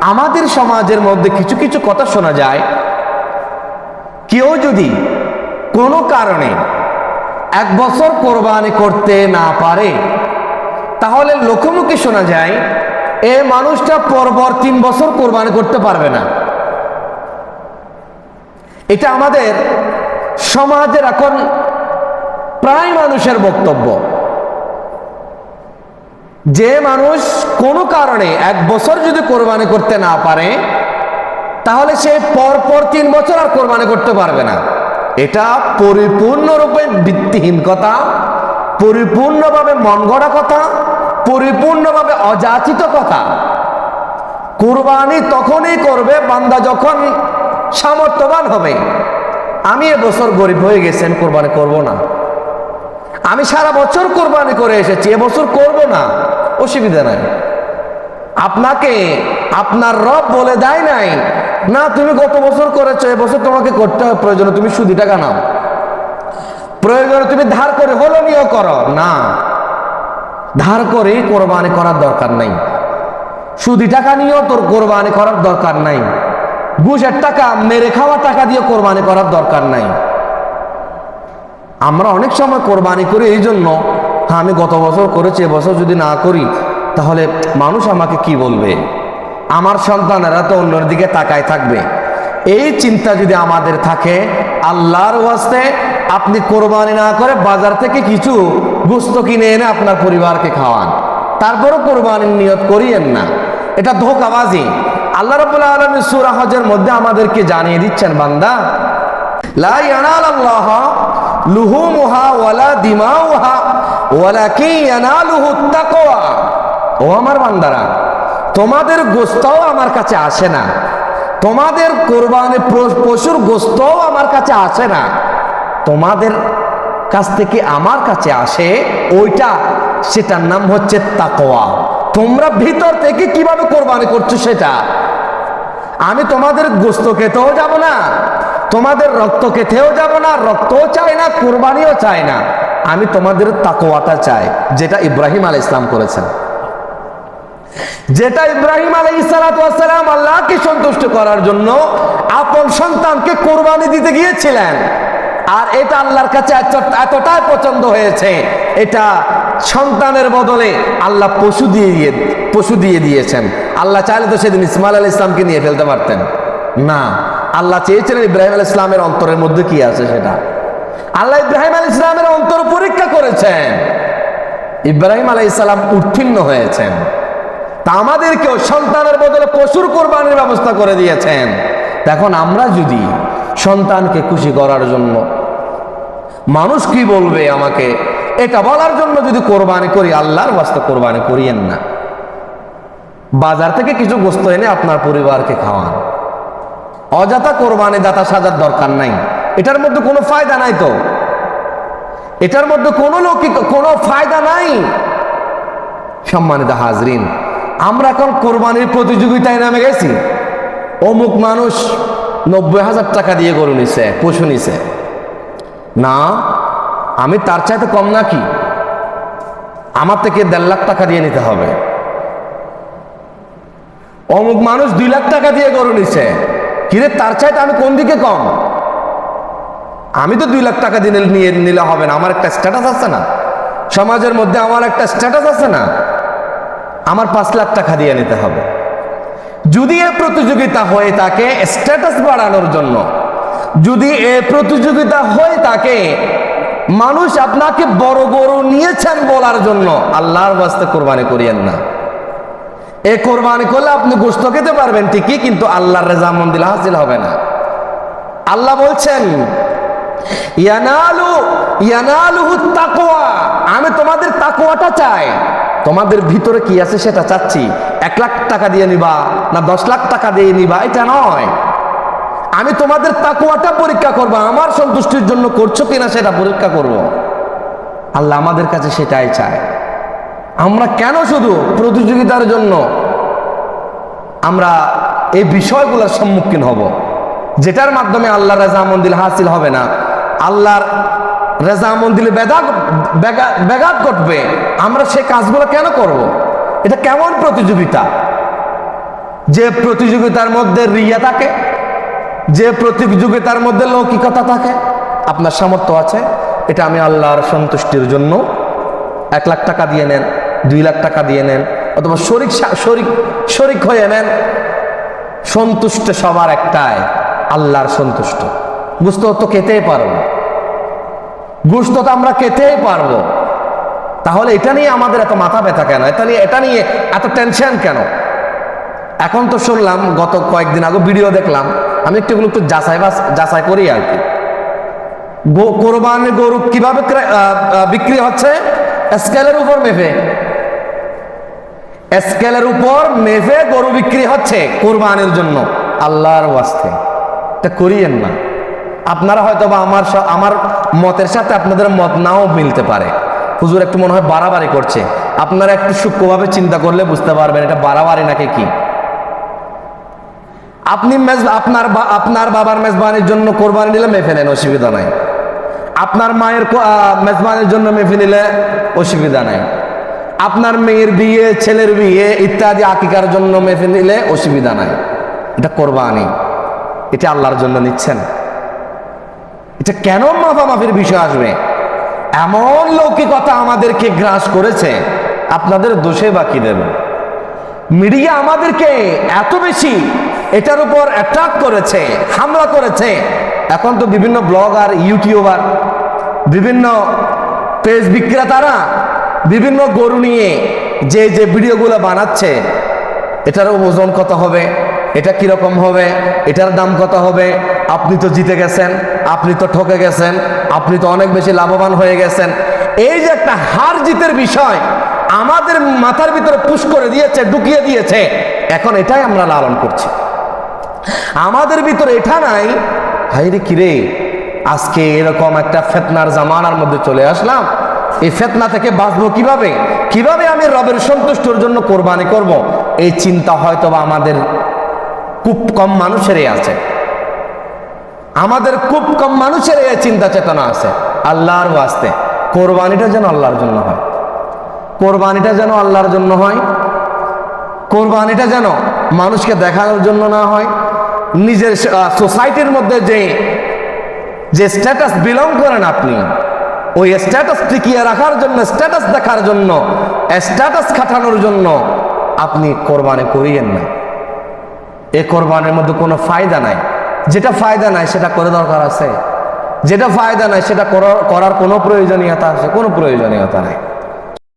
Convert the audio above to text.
আমাদের সমাজের মধ্যে কিছু কিছু কথা শোনা যায়। কেউ যদি কোনো কারণে এক বছর কোরবানি করতে না পারে, তাহলে লোকমুখে শোনা যায়, এ মানুষটা পরপর তিন বছর কোরবানি করতে পারবে না। এটা আমাদের সমাজের এখন প্রায় মানুষের বক্তব্য। যে মানুষ কোনো কারণে এক বছর যদি কোরবানি করতে না পারে, তাহলে সে পর পর তিন বছর আর কোরবানি করতে পারবে না। এটা পরিপূর্ণরূপে ভিত্তিহীন কথা, পরিপূর্ণভাবে মন গড়া কথা, পরিপূর্ণভাবে অযাচিত কথা। কোরবানি তখনই করবে বান্দা যখন সামর্থ্যবান হবে। আমি এবছর গরিব হয়ে গেছেন, কোরবানি করব না। আমি সারা বছর কোরবানি করে এসেছি এবছর করব না, অসুবিধা নাই। আপনাকে আপনার রব বলে দেয় নাই, না, তুমি গত বছর করেছ এবছর তোমাকে করতে হবে, প্রয়োজনে তুমি সুদি টাকা নাও। প্রয়োজনে তুমি ধার করে হলো নিয়েও করো। না, ধার করে কোরবানি করার দরকার নাই। সুদি টাকা নিয়েও তোর কোরবানি করার দরকার নাই। ঘুষের টাকা, মেরে খাওয়া টাকা দিয়ে কোরবানি করার দরকার নাই। আমরা অনেক সময় কোরবানি করি এই জন্য। হ্যাঁ আমি গত বছর করেছি, এবছর যদি না করি, তাহলে মানুষ আমাকে কি বলবে? আমার সন্তানেরা তো অন্যের দিকে তাকায় থাকবে। এই চিন্তা যদি আমাদের থাকে, আল্লাহর ওয়াস্তে আপনি কোরবানি না করে বাজার থেকে কিছু গুস্ত কিনে এনে আপনার পরিবারকে খাওয়ান। তারপরও কোরবানির নিয়ত করিয়েন না। এটা ধোকাবাজি। আল্লাহ রবুল্লাহ আলমী সুরা হজের মধ্যে আমাদেরকে জানিয়ে দিচ্ছেন, বান্দা, লা ইয়ানাল আল্লাহ লুহুমুহা ওয়ালা দিমাউহা, ওয়ালাকিন ইয়ানালুহু তাকওয়া। ও আমার বান্দারা, তোমাদের গোস্তও আমার কাছে আসে না। তোমাদের কোরবানি পশুর গোস্তও আমার কাছে আসে না। তোমাদের কাছ থেকে আমার কাছে আসে ওইটা, সেটার নাম হচ্ছে তাকওয়া। তোমরা ভিতর থেকে কীভাবে কোরবানি করছ সেটা? আমি তোমাদের গোস্ত খেতেও যাব না। তোমাদের রক্ত খেতেও যাব না, রক্তও চাই না, কোরবানিও চাই না। আমি তোমাদের তাকোয়াটা চাই, যেটা ইব্রাহিম আল ইসলাম করেছেন। যেটা ইব্রাহিম আলাই সালাম আল্লাহকে সন্তুষ্ট করার জন্য আপন সন্তানকে কোরবানি দিতে গিয়েছিলেন। আর এটা আল্লাহর কাছে এত- এতটাই পছন্দ হয়েছে, এটা সন্তানের বদলে আল্লাহ পশু দিয়ে দিয়ে পশু দিয়ে দিয়েছেন। আল্লাহ চাইলে তো সেদিন ইসমাইল আল ইসলামকে নিয়ে ফেলতে পারতেন। না আল্লাহ চেয়েছিলেন ইব্রাহিম আল ইসলামের অন্তরের মধ্যে কি আছে সেটা? আল্লাহ ইব্রাহিম আল ইসলামের অন্তর পরীক্ষা করেছেন। ইব্রাহিম আলাই ইসলাম উত্তীর্ণ হয়েছেন। তা আমাদেরকেও সন্তানের বদলে পশুর কোরবানির ব্যবস্থা করে দিয়েছেন। এখন আমরা যদি সন্তানকে খুশি করার জন্য, মানুষ কি বলবে আমাকে? এটা বলার জন্য যদি কোরবানি করি, আল্লাহর বাস্তে কোরবানি করিয়েন না। বাজার থেকে কিছু গোস্ত এনে আপনার পরিবারকে খাওয়ান। অযথা কোরবানি দাতা সাজার দরকার নাই। এটার মধ্যে কোনো ফায়দা নাই তো। এটার মধ্যে কোনো লৌকিক, কোনো ফায়দা নাই। সম্মানিত হাজরিন, আমরা এখন কোরবানির প্রতিযোগিতায় নামে গেছি। অমুক মানুষ নব্বই হাজার টাকা দিয়ে গরু নিছে, পশু নিছে। না, আমি তার চাইতে কম নাকি আমার থেকে দেড় লাখ টাকা দিয়ে নিতে হবে। অমুক মানুষ দুই লাখ টাকা দিয়ে গরু নিছে। কিরে, তার চাইতে আমি কোন দিকে কম? আমি তো দুই লাখ টাকা দিয়ে নিয়ে নিলে হবে না। আমার একটা স্ট্যাটাস আছে না। সমাজের মধ্যে আমার একটা স্ট্যাটাস আছে না। আমার পাঁচ লাখ টাকা দিয়ে নিতে হবে। যদি এ প্রতিযোগিতা হয়ে থাকে স্ট্যাটাস বাড়ানোর জন্য, যদি এ প্রতিযোগিতা হয়ে থাকে, মানুষ আপনাকে বড় গরু নিয়েছেন বলার জন্য, আল্লাহর বাস্তে কোরবানি করিয়েন না। এ কোরবানি করলে আপনি গোস্ত খেতে পারবেন, ঠিকই, কিন্তু আল্লাহর রেজা মন্দির হাসিল হবে না। আল্লাহ বলছেন, ইয়ানালু আমি তোমাদের তাকওয়াটা চাই। তোমাদের ভিতরে কি আছে সেটা চাচ্ছি। এক লাখ টাকা দিয়ে নিবা না দশ লাখ টাকা দিয়ে নিবা, এটা নয়। আমি তোমাদের তাকুয়াটা পরীক্ষা করব, আমার সন্তুষ্টির জন্য করছ কিনা সেটা পরীক্ষা করব। আল্লাহ আমাদের কাছে সেটাই চায়। আমরা কেন শুধু প্রতিযোগিতার জন্য আমরা এই বিষয়গুলোর সম্মুখীন হব? যেটার মাধ্যমে আল্লাহ রেজা মন্দির হাসিল হবে না। আল্লাহর রেজা মন্দিরে বেদাত ব্যাঘাত ঘটবে। আমরা সে কাজগুলো কেন করব। এটা কেমন প্রতিযোগিতা? যে প্রতিযোগিতার মধ্যে রিয়া থাকে, যে প্রতিযোগিতার মধ্যে লৌকিকতা থাকে, আপনার সামর্থ্য আছে। এটা আমি আল্লাহর সন্তুষ্টির জন্য এক লাখ টাকা দিয়ে নেন। দুই লাখ টাকা দিয়ে নেন, অথবা শরিক শরিক শরিক হয়ে নেন। সন্তুষ্ট সবার একটাই, আল্লাহর সন্তুষ্ট। বুঝতে তো খেতেই পারব। গুস্ত তো আমরা খেতেই পারব। তাহলে এটা নিয়ে আমাদের এত মাথা ব্যথা কেন? এটা নিয়ে এটা নিয়ে এত টেনশন কেন? এখন তো শুনলাম, গত কয়েকদিন আগে ভিডিও দেখলাম, আমি একটু এগুলো একটু যাচাই বাস যাচাই করি আর কি। কোরবানির গরু কীভাবে বিক্রি হচ্ছে? স্কেলের উপর মেপে। স্কেলের উপর মেপে গরু বিক্রি হচ্ছে কোরবানির জন্য। আল্লাহর ওয়াস্তে। এটা করিয়েন না। আপনারা হয়তো বা আমার আমার মতের সাথে আপনাদের মত নাও মিলতে পারে। হুজুর একটু মনে হয় বাড়াবাড়ি করছে। আপনারা একটু সূক্ষ্মভাবে চিন্তা করলে বুঝতে পারবেন এটা বাড়াবাড়ি নাকি কি। আপনি মেজ আপনার আপনার বাবার মেজবানির জন্য কোরবানি নিলে মেপে নেন, অসুবিধা নাই। আপনার মায়ের মেজবানির জন্য মেপে নিলে অসুবিধা নাই। আপনার মেয়ের বিয়ে, ছেলের বিয়ে ইত্যাদি আকিকার জন্য মেপে নিলে অসুবিধা নাই। এটা কোরবানি। এটা আল্লাহর জন্য নিচ্ছেন। এটা কেন মাফামাফির বিষয় আসবে? এমন লৌকিকতা আমাদেরকে গ্রাস করেছে, আপনাদের দোষে বাকি দেবে। মিডিয়া আমাদেরকে এত বেশি এটার উপর অ্যাট্রাক্ট করেছে, হামলা করেছে। এখন তো বিভিন্ন ব্লগার ইউটিউবার বিভিন্ন পেজ বিক্রেতারা বিভিন্ন গরু নিয়ে যে যে ভিডিওগুলো বানাচ্ছে, এটার ওজন কত হবে? এটা কীরকম হবে? এটার দাম কত হবে? আপনি তো জিতে গেছেন, আপনি তো ঠকে গেছেন, আপনি তো অনেক বেশি লাভবান হয়ে গেছেন। এই যে একটা হার জিতের বিষয় আমাদের মাথার ভিতরে পুশ করে দিয়েছে, ঢুকিয়ে দিয়েছে, এখন এটাই আমরা লালন করছি। আমাদের ভিতরে এটা নাই হাইরে কিরে, আজকে এরকম একটা ফেতনার জামানার মধ্যে চলে আসলাম এই ফেতনা থেকে বাঁচবো কীভাবে? কীভাবে আমি রবের সন্তুষ্টর জন্য কোরবানি করব? এই চিন্তা হয়তো আমাদের খুব কম মানুষেরই আছে। আমাদের খুব কম মানুষের এই চিন্তা চেতনা আছে, আল্লাহর ওয়াস্তে। কোরবানিটা যেন আল্লাহর জন্য হয়। কোরবানিটা যেন আল্লাহর জন্য হয়। কোরবানিটা যেন মানুষকে দেখানোর জন্য না হয়। নিজের সোসাইটির মধ্যে যে যে স্ট্যাটাস বিলং করেন আপনি ওই স্ট্যাটাস টিকিয়ে রাখার জন্য স্ট্যাটাস দেখার জন্য স্ট্যাটাস খাটানোর জন্য আপনি কোরবানি করিয়েন না। এ কোরবানের মধ্যে কোনো ফায়দা নাই। যেটা ফায়দা নাই, সেটা করে দরকার আছে। যেটা ফায়দা নাই, সেটা করার কোনো প্রয়োজনীয়তা আছে, কোনো প্রয়োজনীয়তা নাই।